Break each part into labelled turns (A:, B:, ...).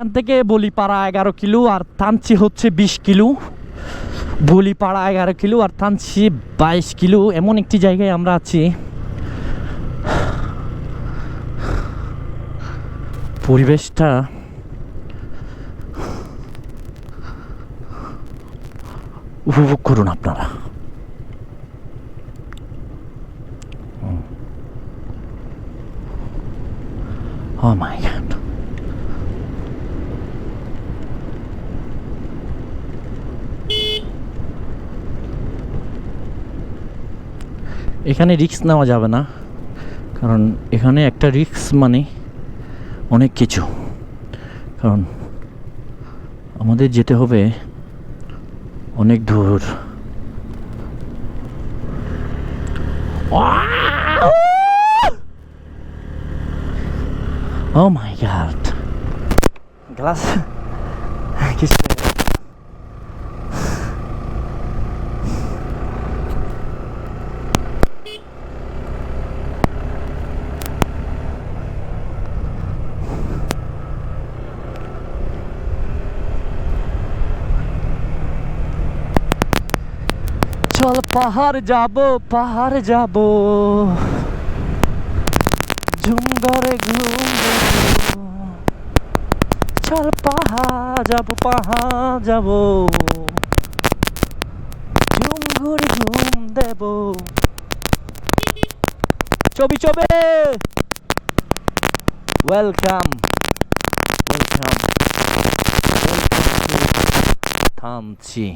A: এখান থেকে বলিপাড়া এগারো কিলো আর থানচি হচ্ছে বিশ কিলো। বলিপাড়া এগারো কিলো আর থানচি বাইশ কিলো, এমন একটি জায়গায় আমরা আছি। পরিবেশটা উপভোগ করুন আপনারা। Oh my god. এখানে রিক্স নেওয়া যাবে না, কারণ এখানে একটা রিস্ক মানে অনেক কিছু কারণ আমাদের যেতে হবে অনেক দূর Oh my god. Glass. কিছু চল পাহাড় যাব পাহাড় যাব। ঝুমঘরে ঘুম চল পাহাড় যাব পাহাড় যাব। ঝুম ঘুম দেব। ছবি ছবি। ওয়েলকাম ওয়েলকাম থামছি।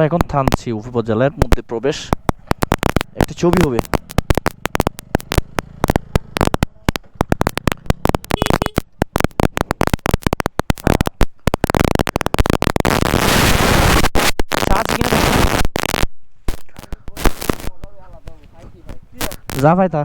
A: আমরা এখন থানছি উপজেলার মধ্যে প্রবেশ। একটা ছবি হবে। যা ভাই তা।